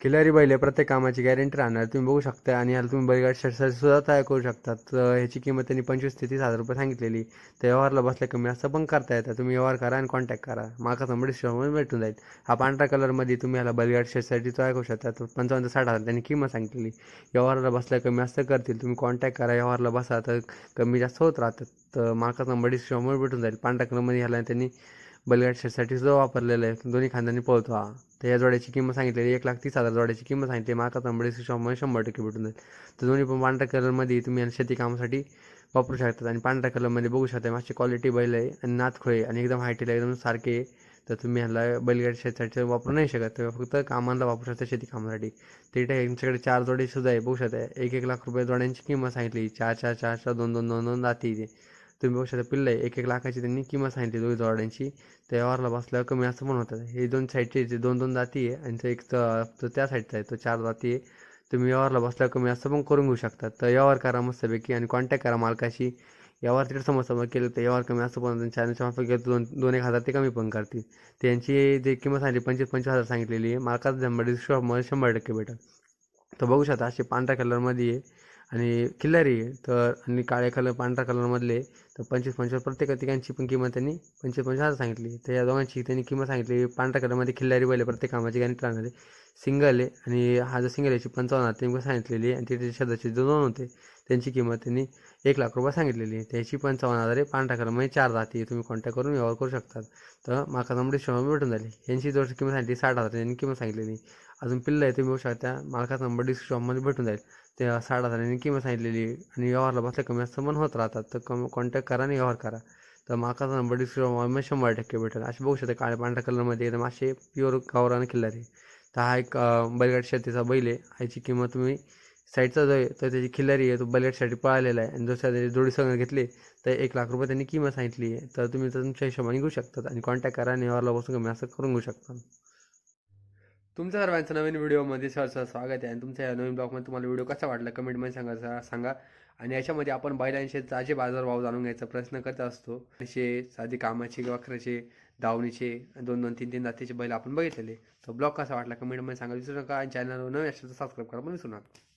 खिलारी बैल प्रत्येक कामाची गॅरंटी राहणार. तुम्ही बघू शकता आणि याला तुम्ही बैलगाड शर्टसाठी सुद्धा तयार करू शकता तर ह्याची किंमत त्यांनी पंचवीस ते तीस हजार रुपये सांगितलेली. तर व्यवहारला बसल्या कमी असं पण करता येतं तुम्ही व्यवहार करा आणि कॉन्टॅक्ट करा. माका नंबर डिस्क्रिप्शनमध्ये भेटून जाईल. हा पांढऱ्या कलरमध्ये तुम्ही ह्याला बैलगाड शर्टसाठी तयार करू शकता. तर पंचावन्न ते साठ हजार त्यांनी किंमत सांगितलेली. व्यवहारला बसल्या कमी असं करतील. तुम्ही कॉन्टॅक्ट करा. व्यवहारला बसा तर कमी जास्त होत राहतात. तर माका नंबर डिस्क्रिप्शनमध्ये भेटून जाईल. पांढऱ्या कलरमध्ये ह्याला त्यांनी बैलगाडी शेटसाठी सुद्धा वापरलेलं आहे. दोन्ही खांद्यांनी पळतो हा. तर या जोड्याची किंमत सांगितलेली एक लाख तीस हजार जोड्याची किंमत सांगितली. माका तांबडे शॉपमध्ये शंभर टक्के भेटून जाईल. तर दोन्ही पण पांढऱ्या कलरमध्ये तुम्ही याला शेती कामासाठी वापरू शकतात आणि पांढऱ्या कलरमध्ये बघू शकता. माझी क्वालिटी बैल आहे आणि नातखोळे आणि एकदम हायटीला एकदम सारखे आहे. तर तुम्ही ह्याला बैलगाडी शेतीसाठी वापरू नाही शकत. तुम्ही फक्त कामाला वापरू शकता शेती कामासाठी. ते यांच्याकडे चार जोडे सुद्धा आहे. बघू शकता. एक एक लाख रुपये जोड्यांची किंमत सांगितली. चार चार चार चार दोन दोन दोन दोन जाते इथे. तुम्ही बघू शकता पिल्लं आहे. एक एक लाखाची त्यांनी किंमत सांगितली दोघी जोड्यांची. त्या व्यवहारला बसल्यावर कमी असं पण होतं हे दोन साईडचे जे दोन दोन जाती आहे आणि तो एक तर तो त्या साईडचा आहे. तो चार जाती आहे. तुम्ही व्यवहारला बसल्यावर कमी असं पण करून घेऊ शकता. तर व्यवहार करा मस्तपैकी आणि कॉन्टॅक्ट करा मालकाशी. व्यवहार तिकडे समोर केलं तर व्यवहार कमी असं पण चॅनलच्या मार्फत गेलं दोन दोन एक हजार ते कमी पण करतील. त्यांची जे किंमत सांगितली पंचवीस पंचवीस हजार सांगितलेली आहे. मालकाचा नंबर डिस्कॉपमध्ये शंभर टक्के भेटेल. तर बघू शकता असे पांढऱ्या कलरमध्ये आहे. आणि किल्लारी तर आणि काळ्या कलर पांढऱ्या कलरमधले तर पंचवीस पंचवीस प्रत्येक तिघांची पण किंमत त्यांनी पंचवीस पंचवीस हजार सांगितली. तर या दोघांची त्यांनी किंमत सांगितली. पांढऱ्या कलरमध्ये खिल्लारी बैल प्रत्येक कामाची गॅरंटी राहणार आहे. सिंगल आहे. आणि हा जो सिंगल याची पंचावन्न हजार त्यांनी सांगितलेली आहे. आणि तिथे शब्दाचे जो दोन होते त्यांची किंमत त्यांनी एक लाख रुपये सांगितलेली आहे. त्याची पंचावन्न हजार आहे. पांढरा कलर म्हणजे चार जाती तुम्ही कॉन्टॅक्ट करून व्यवहार करू शकतात. तर माका नंबर शॉप भेटून झाली यांची जोडची किंमत सांगितली साठ हजार. यांनी किंमत सांगितलेली अजून पिल्लं आहे. तुम्ही बघू शकता मालकाचा नंबर डिस्काउंटमध्ये भेटून जाईल. त्या साठ हजारांनी किंमत सांगितलेली आणि व्यवहारला बसल्या कमी असं मन होत राहतात. तर कम कॉन्टॅक्ट करा आणि व्यवहार करा. तर माकाचा नंबर डिस्क्रिप्शनमध्ये शंभर टक्के भेटेल. असे बघू शकता काळ्या पांढऱ्या कलरमध्ये एकदम असे प्युअर गावरान किल्लारी. तर हा एक अं, बैलगाडी शर्तीचा बैल आहे. ह्याची किंमत तुम्ही साईडचा जो आहे तर त्याची खिल्लारी आहे तो बैलगाडीसाठी पळालेला आहे. आणि दुसऱ्या त्याची जोडी संघ घेतली तर एक लाख रुपये त्यांनी किंमत सांगितली आहे. तर तुम्ही तर तुमच्या हिशोबाने घेऊ शकतात आणि कॉन्टॅक्ट करा आणि व्यवहारला बसून कमी असं करून घेऊ शकता. तुमच्या सर्वांचं नवीन व्हिडिओमध्ये सहर्ष स्वागत आहे आणि तुमच्या या नवीन ब्लॉगमध्ये तुम्हाला व्हिडिओ कसा वाटला कमेंटमध्ये सांगा सांगा. आणि याच्यामध्ये आपण बैलांचे ताजे बाजारभाव जाणून घ्यायचा प्रयत्न करत असतो. असे साधे कामाचे वखराचे धावणीचे दोन दोन तीन तीन जातीचे बैल आपण बघितलेले. तर ब्लॉग कसा वाटला कमेंटमध्ये सांगा. विसरू नका आणि चॅनलवर नवीन असेल तर सबस्क्राईब करा पण विसरू नका.